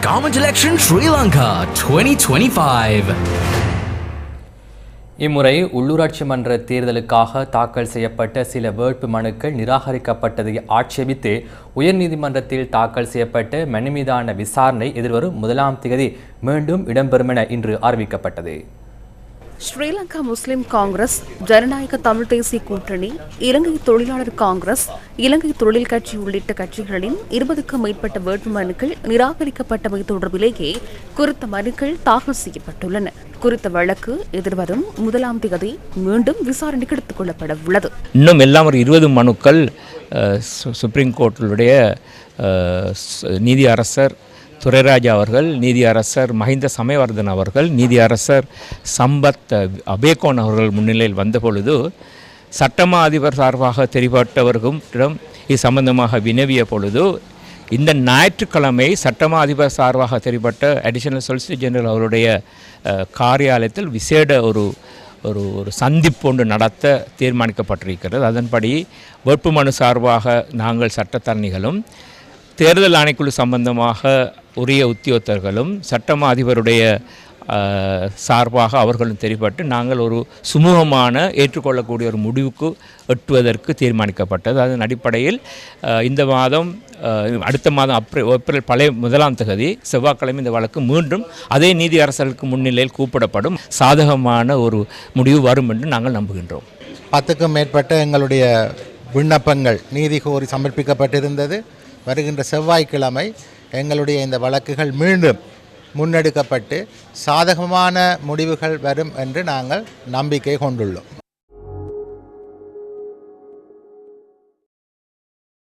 Government Election Sri Lanka 2025. இம்முறை உள்ளூராட்சி மன்ற தேர்தலுக்காக தாக்கல் செய்யப்பட்ட சில வேட்பு மனுக்கள் நிராகரிக்கப்பட்டதை ஆட்சேபித்து உயர்நீதிமன்றத்தில் தாக்கல் செய்யப்பட்ட மனு மீதான விசாரணை எதிர்வரும் முதலாம் தேதி மீண்டும் இடம்பெறும் என இன்று அறிவிக்கப்பட்டது ஸ்ரீலங்கா முஸ்லிம் காங்கிரஸ் ஜனநாயக தமிழ் தேசிய கூட்டணி இலங்கை தொழிலாளர் காங்கிரஸ் இலங்கை தொழில் கட்சி உள்ளிட்ட கட்சிகளின் இருபதுக்கும் மேற்பட்ட வேட்புமனுக்கள் நிராகரிக்கப்பட்டமை தொடர்பிலேயே குறித்த மனுக்கள் தாக்கல் செய்யப்பட்டுள்ளன. குறித்த வழக்கு எதிர்வரும் முதலாம் தேதி மீண்டும் விசாரணைக்கு எடுத்துக் கொள்ளப்பட உள்ளது. இன்னும் எல்லாம் ஒரு இருபது மனுக்கள் சு- சுப்ரீம் கோர்ட்டினுடைய நீதி அரசர் துரைராஜா அவர்கள் நீதியரசர் மஹிந்த சமயவர்தன் அவர்கள் நீதியரசர் சம்பத் அபேகோன் அவர்கள் முன்னிலையில் வந்தபொழுது சட்டமா அதிபர் சார்பாக தெரிவித்தவர்களிடம் இது சம்பந்தமாக வினவிய பொழுது இந்த ஞாயிற்றுக்கிழமை சட்டமா அதிபர் சார்பாக தெரிவித்த அடிஷனல் சொலிசிட்டர் ஜெனரல் அவருடைய காரியாலயத்தில் விசேட ஒரு ஒரு ஒரு சந்திப்பு ஒன்று நடத்த தீர்மானிக்கப்பட்டிருக்கிறது. அதன்படி வேட்புமனு சார்பாக நாங்கள் சட்டத்தரணிகளும் தேர்தல் ஆணைக்குழு சம்பந்தமாக உரிய உத்தியோகத்தர்களும் சட்டமா அதிபருடைய சார்பாக அவர்களும் தெரிவிப்பட்டு நாங்கள் ஒரு சுமூகமான ஏற்றுக்கொள்ளக்கூடிய ஒரு முடிவுக்கு எட்டுவதற்கு தீர்மானிக்கப்பட்டது. அதன் அடிப்படையில் இந்த மாதம் அடுத்த மாதம் அப்ரல் ஏப்ரல் பழைய முதலாம் தகுதி செவ்வாய்க்கிழமை இந்த வழக்கு மீண்டும் அதே நீதி அரசர்களுக்கு முன்னிலையில் கூப்பிடப்படும் சாதகமான ஒரு முடிவு வரும் என்று நாங்கள் நம்புகின்றோம். பத்துக்கும் மேற்பட்ட எங்களுடைய விண்ணப்பங்கள் நீதி கோரி சமர்ப்பிக்கப்பட்டிருந்தது. வருகின்ற செவ்வாய்க்கிழமை எங்களுடைய இந்த வழக்குகள் மீண்டும் முன்னெடுக்கப்பட்டு சாதகமான முடிவுகள் வரும் என்று நாங்கள் நம்பிக்கை கொண்டுள்ளோம்.